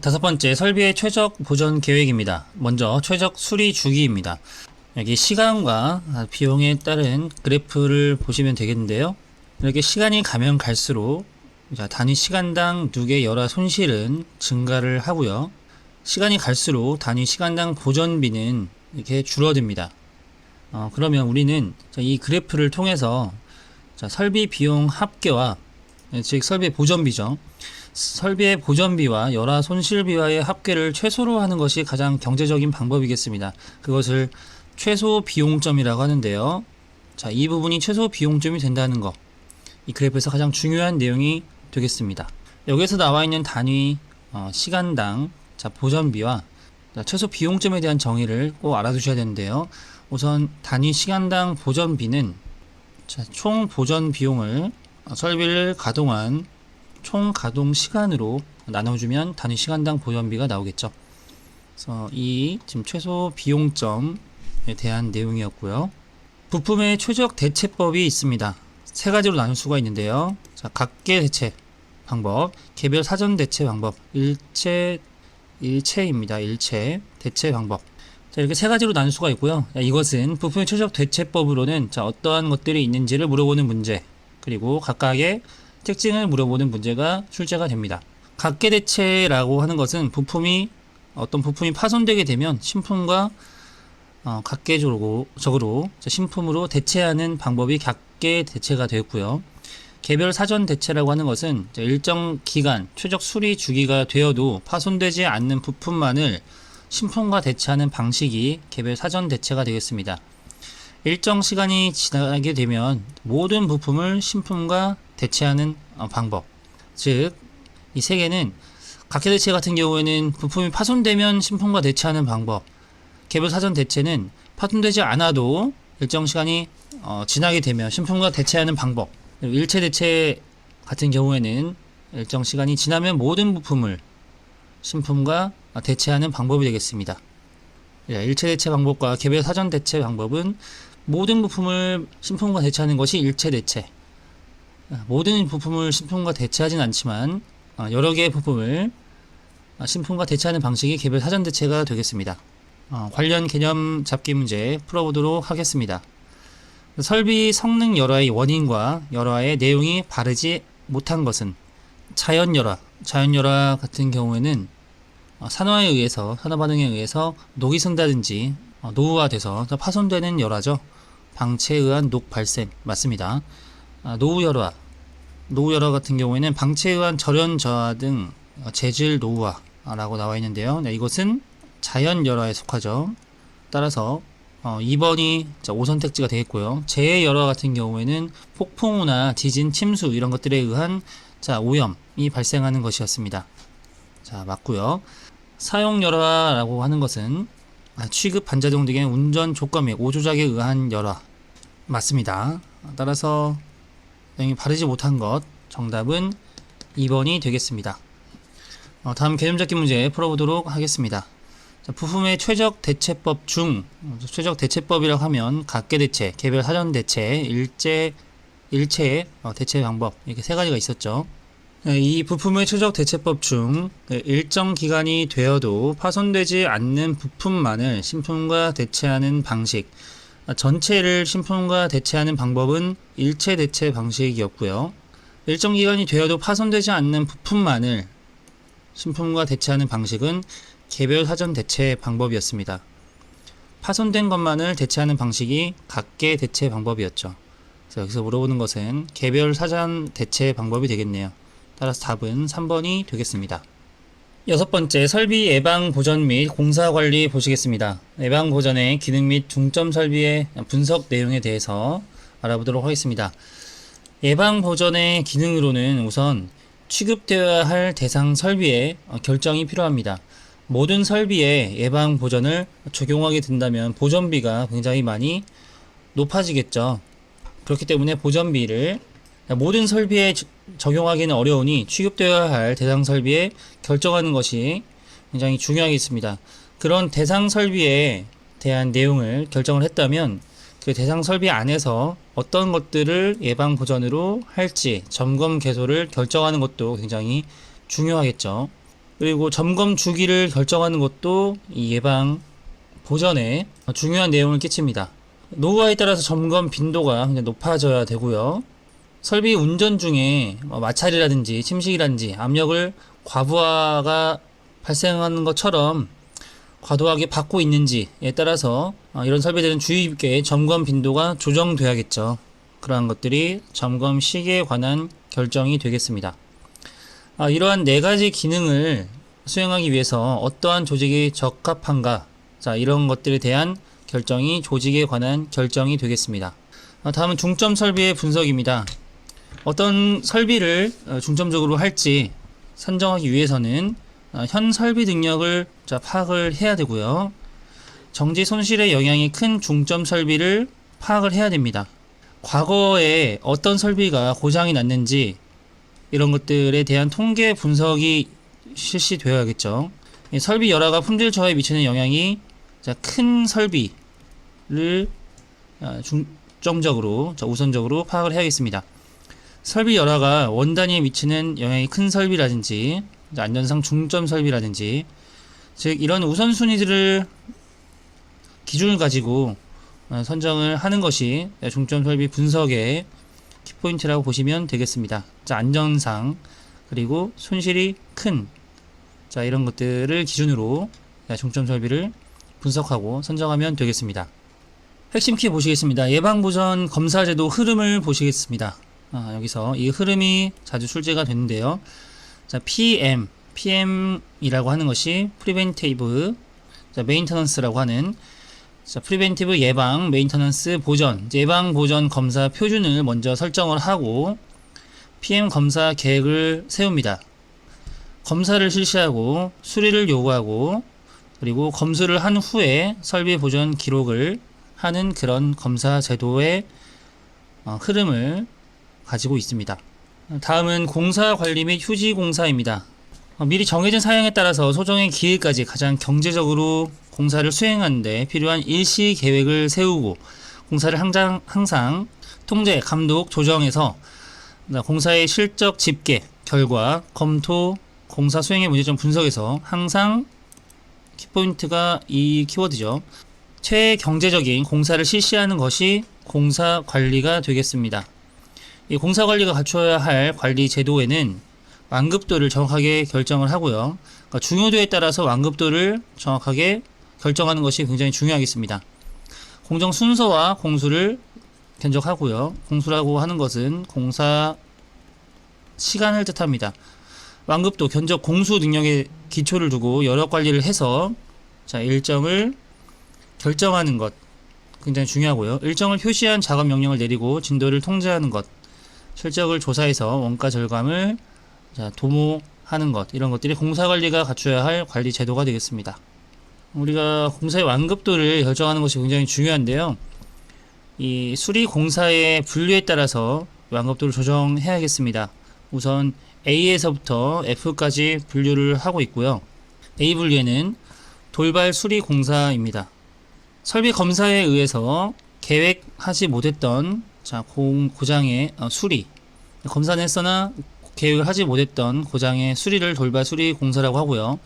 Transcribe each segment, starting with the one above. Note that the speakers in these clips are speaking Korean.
다섯 번째, 설비의 최적 보전 계획입니다. 먼저 최적 수리 주기입니다. 여기 시간과 비용에 따른 그래프를 보시면 되겠는데요. 이렇게 시간이 가면 갈수록 자, 단위 시간당 누계 열화 손실은 증가를 하고요. 시간이 갈수록 단위 시간당 보전비는 이렇게 줄어듭니다. 어, 그러면 우리는 자, 이 그래프를 통해서 자, 설비 비용 합계와 예, 즉 설비 보전비죠. 설비의 보전비와 열화 손실비와의 합계를 최소로 하는 것이 가장 경제적인 방법이겠습니다. 그것을 최소 비용점이라고 하는데요. 자, 이 부분이 최소 비용점이 된다는 것. 이 그래프에서 가장 중요한 내용이 되겠습니다. 여기서 나와 있는 단위 어, 시간당 자, 보전비와 자, 최소 비용점에 대한 정의를 꼭 알아두셔야 되는데요. 우선 단위 시간당 보전비는 자, 총 보전 비용을 어, 설비를 가동한 총 가동 시간으로 나눠주면 단위 시간당 보전비가 나오겠죠. 그래서 이 지금 최소 비용점에 대한 내용이었고요. 부품의 최적 대체법이 있습니다. 세 가지로 나눌 수가 있는데요. 자, 각계 대체 방법, 개별 사전 대체 방법, 일체 일체입니다. 일체 대체 방법. 자, 이렇게 세 가지로 나눌 수가 있고요. 자, 이것은 부품의 최적 대체법으로는 자, 어떠한 것들이 있는지를 물어보는 문제, 그리고 각각의 특징을 물어보는 문제가 출제가 됩니다. 각계 대체라고 하는 것은 부품이 어떤 부품이 파손되게 되면 신품과 어, 각계적으로 적으로 신품으로 대체하는 방법이 각계 대체가 되었고요. 개별 사전 대체라고 하는 것은 일정 기간 최적 수리 주기가 되어도 파손되지 않는 부품만을 신품과 대체하는 방식이 개별 사전 대체가 되겠습니다. 일정 시간이 지나게 되면 모든 부품을 신품과 대체하는 어, 방법. 즉, 이 세 개는 각계 대체 같은 경우에는 부품이 파손되면 신품과 대체하는 방법. 개별 사전 대체는 파손되지 않아도 일정 시간이 어, 지나게 되면 신품과 대체하는 방법. 일체 대체 같은 경우에는 일정 시간이 지나면 모든 부품을 신품과 대체하는 방법이 되겠습니다. 예, 일체 대체 방법과 개별 사전 대체 방법은 모든 부품을 신품과 대체하는 것이 일체 대체. 아, 모든 부품을 신품과 대체하진 않지만 어, 여러 개의 부품을 아, 신품과 대체하는 방식이 개별 사전 대체가 되겠습니다. 어, 관련 개념 잡기 문제 풀어보도록 하겠습니다. 설비 성능 열화의 원인과 열화의 내용이 바르지 못한 것은 자연 열화, 자연 열화 같은 경우에는 어, 산화에 의해서 산화 반응에 의해서 녹이 쓴다든지 어, 노후화돼서 파손되는 열화죠. 방체에 의한 녹 발생 맞습니다. 아, 노후 열화, 노후 열화 같은 경우에는 방체에 의한 절연 저하 등 어, 재질 노후화라고 나와 있는데요. 네, 이것은 자연 열화에 속하죠. 따라서 어, 2번이 자, 5선택지가 되겠고요. 재해 열화 같은 경우에는 폭풍우나 지진, 침수 이런 것들에 의한 자, 오염이 발생하는 것이었습니다. 자, 맞고요. 사용 열화라고 하는 것은 아, 취급 반자동 등의 운전 조건 및 오조작에 의한 열화 맞습니다. 따라서 내용이 바르지 못한 것 정답은 2번이 되겠습니다. 어, 다음 개념 잡기 문제 풀어보도록 하겠습니다. 자, 부품의 최적 대체법 중 어, 최적 대체법이라고 하면 각계 대체, 개별 사전 대체, 일제 일체의 어, 대체 방법 이렇게 세 가지가 있었죠. 네, 이 부품의 최적 대체법 중 네, 일정 기간이 되어도 파손되지 않는 부품만을 신품과 대체하는 방식, 아, 전체를 신품과 대체하는 방법은 일체 대체 방식이었고요. 일정 기간이 되어도 파손되지 않는 부품만을 신품과 대체하는 방식은 개별 사전 대체 방법이었습니다. 파손된 것만을 대체하는 방식이 각계 대체 방법이었죠. 그래서 여기서 물어보는 것은 개별 사전 대체 방법이 되겠네요. 따라서 답은 3번이 되겠습니다. 여섯 번째, 설비 예방 보전 및 공사 관리 보시겠습니다. 예방 보전의 기능 및 중점 설비의 분석 내용에 대해서 알아보도록 하겠습니다. 예방 보전의 기능으로는 우선 취급되어야 할 대상 설비의 결정이 필요합니다. 모든 설비에 예방 보전을 적용하게 된다면 보전비가 굉장히 많이 높아지겠죠. 그렇기 때문에 보전비를 모든 설비에 저- 적용하기는 어려우니 취급되어야 할 대상 설비에 결정하는 것이 굉장히 중요하겠습니다. 그런 대상 설비에 대한 내용을 결정을 했다면 그 대상 설비 안에서 어떤 것들을 예방 보전으로 할지 점검 개소를 결정하는 것도 굉장히 중요하겠죠. 그리고 점검 주기를 결정하는 것도 이 예방 보전에 중요한 내용을 끼칩니다. 노후화에 따라서 점검 빈도가 굉장히 높아져야 되고요. 설비 운전 중에 뭐 마찰이라든지 침식이라든지 압력을 과부하가 발생하는 것처럼 과도하게 받고 있는지에 따라서 어, 이런 설비들은 주의 깊게 점검 빈도가 조정돼야겠죠. 그러한 것들이 점검 시기에 관한 결정이 되겠습니다. 아, 이러한 네 가지 기능을 수행하기 위해서 어떠한 조직이 적합한가? 자, 이런 것들에 대한 결정이 조직에 관한 결정이 되겠습니다. 아, 다음은 중점 설비의 분석입니다. 어떤 설비를 어, 중점적으로 할지 선정하기 위해서는 어, 현 설비 능력을 자, 파악을 해야 되고요. 정지 손실의 영향이 큰 중점 설비를 파악을 해야 됩니다. 과거에 어떤 설비가 고장이 났는지 이런 것들에 대한 통계 분석이 실시되어야겠죠. 이 설비 열화가 품질 저하에 미치는 영향이 자, 큰 설비를 아, 중점적으로 자, 우선적으로 파악을 해야겠습니다. 설비 열화가 원단위에 미치는 영향이 큰 설비라든지 자, 안전상 중점 설비라든지 즉 이런 우선순위들을 기준을 가지고 어, 선정을 하는 것이 중점 설비 분석의 키포인트라고 보시면 되겠습니다. 자, 안전상 그리고 손실이 큰 자, 이런 것들을 기준으로 중점 설비를 분석하고 선정하면 되겠습니다. 핵심 키 보시겠습니다. 예방보전 검사제도 흐름을 보시겠습니다. 아, 여기서 이 흐름이 자주 출제가 되는데요. 자, PM, PM이라고 하는 것이 프리벤티브, 자, 메인터넌스라고 하는 자, 프리벤티브 예방, 메인터넌스 보전, 예방 보전 검사 표준을 먼저 설정을 하고 PM 검사 계획을 세웁니다. 검사를 실시하고 수리를 요구하고 그리고 검수를 한 후에 설비 보전 기록을 하는 그런 검사 제도의 어, 흐름을 가지고 있습니다. 다음은 공사 관리 및 휴지 공사입니다. 어, 미리 정해진 사양에 따라서 소정의 기일까지 가장 경제적으로 공사를 수행하는데 필요한 일시 계획을 세우고 공사를 항상, 항상 통제, 감독, 조정해서 공사의 실적 집계, 결과, 검토, 공사 수행의 문제점 분석에서 항상 키포인트가 이 키워드죠. 최경제적인 공사를 실시하는 것이 공사 관리가 되겠습니다. 이 공사 관리가 갖춰야 할 관리 제도에는 완급도를 정확하게 결정을 하고요. 그러니까 중요도에 따라서 완급도를 정확하게 결정하는 것이 굉장히 중요하겠습니다. 공정 순서와 공수를 견적하고요. 공수라고 하는 것은 공사 시간을 뜻합니다. 완급도 견적 공수 능력에 기초를 두고 여력 관리를 해서 자 일정을 결정하는 것 굉장히 중요하고요. 일정을 표시한 작업 명령을 내리고 진도를 통제하는 것, 실적을 조사해서 원가 절감을 자, 도모하는 것 이런 것들이 공사 관리가 갖춰야 할 관리 제도가 되겠습니다. 우리가 공사의 완급도를 결정하는 것이 굉장히 중요한데요. 이 수리 공사의 분류에 따라서 완급도를 조정해야겠습니다. 우선 A에서부터 F까지 분류를 하고 있고요. A 분류에는 돌발 수리 공사입니다. 설비 검사에 의해서 계획하지 못했던 자, 공, 고장의 어, 수리 검사는 했으나 계획을 하지 못했던 고장의 수리를 돌발 수리 공사라고 하고요.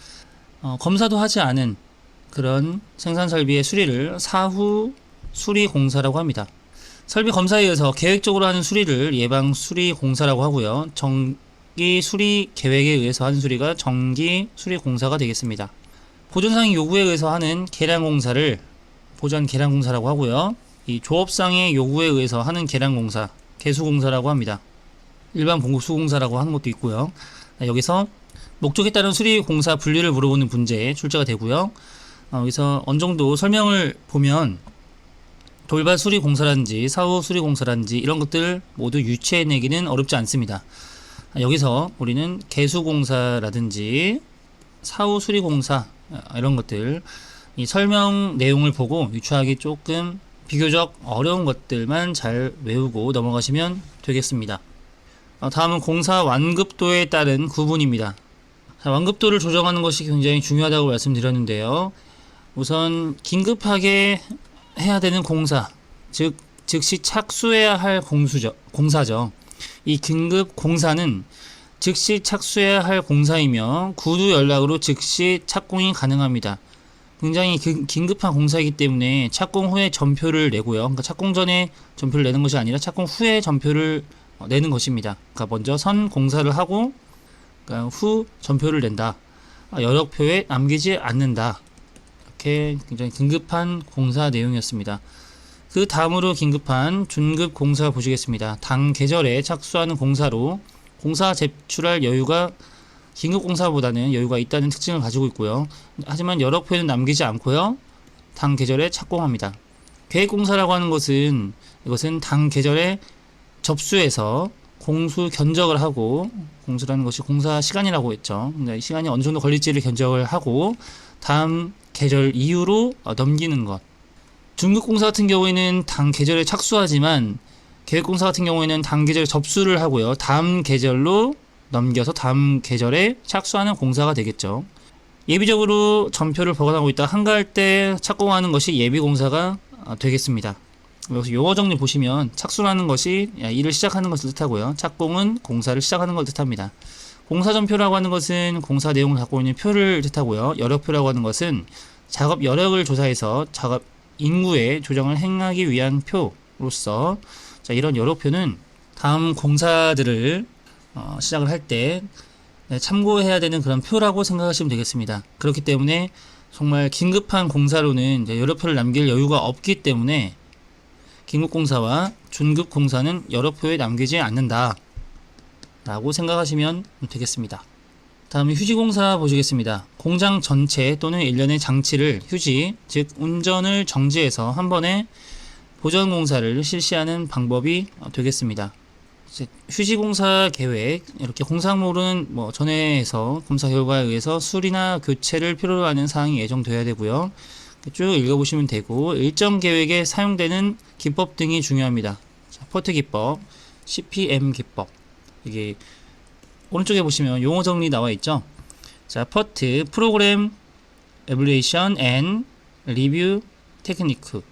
어, 검사도 하지 않은 그런 생산 설비의 수리를 사후 수리 공사라고 합니다. 설비 검사에 의해서 계획적으로 하는 수리를 예방 수리 공사라고 하고요. 정기 수리 계획에 의해서 하는 수리가 정기 수리 공사가 되겠습니다. 보존상의 요구에 의해서 하는 계량 공사를 보전 계량 공사라고 하고요. 이 조업상의 요구에 의해서 하는 계량 공사, 개수 공사라고 합니다. 일반 공급수 공사라고 하는 것도 있고요. 여기서 목적에 따른 수리 공사 분류를 물어보는 문제 출제가 되고요. 어, 여기서 어느 정도 설명을 보면 돌발 수리 공사라든지 사후 수리 공사라든지 이런 것들 모두 유추해내기는 어렵지 않습니다. 여기서 우리는 개수 공사라든지 사후 수리 공사 아, 이런 것들 이 설명 내용을 보고 유추하기 조금 비교적 어려운 것들만 잘 외우고 넘어가시면 되겠습니다. 어, 다음은 공사 완급도에 따른 구분입니다. 자, 완급도를 조정하는 것이 굉장히 중요하다고 말씀드렸는데요. 우선 긴급하게 해야 되는 공사, 즉 즉시 착수해야 할 공수죠, 공사죠. 이 긴급 공사는 즉시 착수해야 할 공사이며 구두 연락으로 즉시 착공이 가능합니다. 굉장히 기- 긴급한 공사이기 때문에 착공 후에 전표를 내고요. 그러니까 착공 전에 전표를 내는 것이 아니라 착공 후에 전표를 어, 내는 것입니다. 그러니까 먼저 선 공사를 하고 그러니까 후 전표를 낸다. 아, 여력표에 남기지 않는다. 이렇게 굉장히 긴급한 공사 내용이었습니다. 그 다음으로 긴급한 준급 공사 보시겠습니다. 당 계절에 착수하는 공사로 공사 제출할 여유가 긴급 공사보다는 여유가 있다는 특징을 가지고 있고요. 하지만 여력표에는 남기지 않고요. 당 계절에 착공합니다. 계획 공사라고 하는 것은 이것은 당 계절에 접수해서 공수 견적을 하고 공수라는 것이 공사 시간이라고 했죠. 시간이 어느 정도 걸릴지를 견적을 하고 다음 계절 이후로 어, 넘기는 것. 중급공사 같은 경우에는 당 계절에 착수하지만 계획공사 같은 경우에는 당 계절에 접수를 하고요. 다음 계절로 넘겨서 다음 계절에 착수하는 공사가 되겠죠. 예비적으로 전표를 보관하고 있다 한가할 때 착공하는 것이 예비 공사가 어, 되겠습니다. 여기서 용어 정리 보시면 착수라는 것이 일을 시작하는 것을 뜻하고요. 착공은 공사를 시작하는 걸 뜻합니다. 공사전표라고 하는 것은 공사 내용을 갖고 있는 표를 뜻하고요. 여력표라고 하는 것은 작업 여력을 조사해서 작업 인구의 조정을 행하기 위한 표로서 자, 이런 여력표는 다음 공사들을 어, 시작을 할때 참고해야 되는 그런 표라고 생각하시면 되겠습니다. 그렇기 때문에 정말 긴급한 공사로는 이제 여력표를 남길 여유가 없기 때문에 긴급공사와 준급공사는 여력표에 남기지 않는다. 라고 생각하시면 되겠습니다. 다음 휴지공사 보시겠습니다. 공장 전체 또는 일련의 장치를 휴지, 즉 운전을 정지해서 한 번에 보전 공사를 실시하는 방법이 어, 되겠습니다. 휴지공사 계획 이렇게 공사물은 뭐 전에에서 검사 결과에 의해서 수리나 교체를 필요로 하는 사항이 예정돼야 되고요. 쭉 읽어보시면 되고 일정 계획에 사용되는 기법 등이 중요합니다. 자, 포트 기법, CPM 기법 이게 오른쪽에 보시면 용어 정리 나와 있죠. 자, 퍼트 프로그램 에블레이션 앤 리뷰 테크니크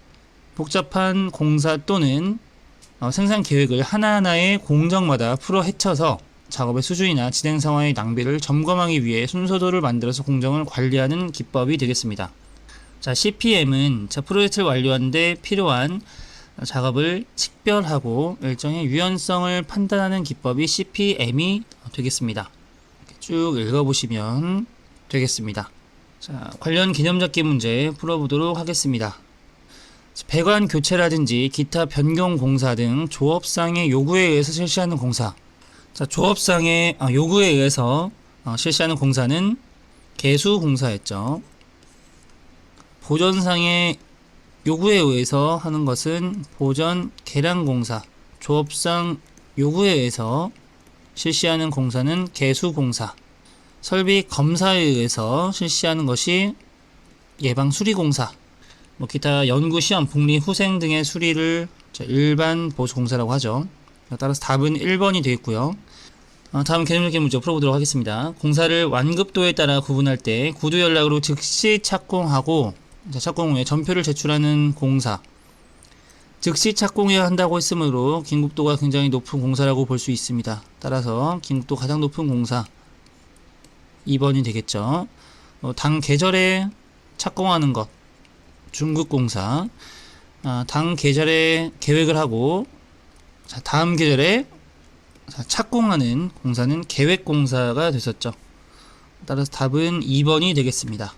복잡한 공사 또는 어, 생산 계획을 하나하나의 공정마다 풀어 헤쳐서 작업의 수준이나 진행 상황의 낭비를 점검하기 위해 순서도를 만들어서 공정을 관리하는 기법이 되겠습니다. 자, CPM은 자, 프로젝트를 완료하는데 필요한 작업을 식별하고 일정의 유연성을 판단하는 기법이 CPM이 되겠습니다. 쭉 읽어보시면 되겠습니다. 자, 관련 개념 잡기 문제 풀어보도록 하겠습니다. 배관 교체라든지 기타 변경 공사 등 조업상의 요구에 의해서 실시하는 공사. 자, 조업상의 아, 요구에 의해서 어, 실시하는 공사는 개수 공사였죠. 보전상의 요구에 의해서 하는 것은 보전 계량 공사. 조업상 요구에 의해서 실시하는 공사는 개수 공사. 설비 검사에 의해서 실시하는 것이 예방 수리 공사. 뭐 기타 연구 시험, 복리 후생 등의 수리를 자, 일반 보수 공사라고 하죠. 따라서 답은 1번이 되겠고요. 어, 다음 개념적인 문제 풀어보도록 하겠습니다. 공사를 완급도에 따라 구분할 때 구두 연락으로 즉시 착공하고 자, 착공 후에 전표를 제출하는 공사. 즉시 착공해야 한다고 했으므로 긴급도가 굉장히 높은 공사라고 볼 수 있습니다. 따라서 긴급도 가장 높은 공사 2번이 되겠죠. 어, 당 계절에 착공하는 것 중급공사 아, 당 계절에 계획을 하고 자, 다음 계절에 자, 착공하는 공사는 계획 공사가 됐었죠. 따라서 답은 2번이 되겠습니다.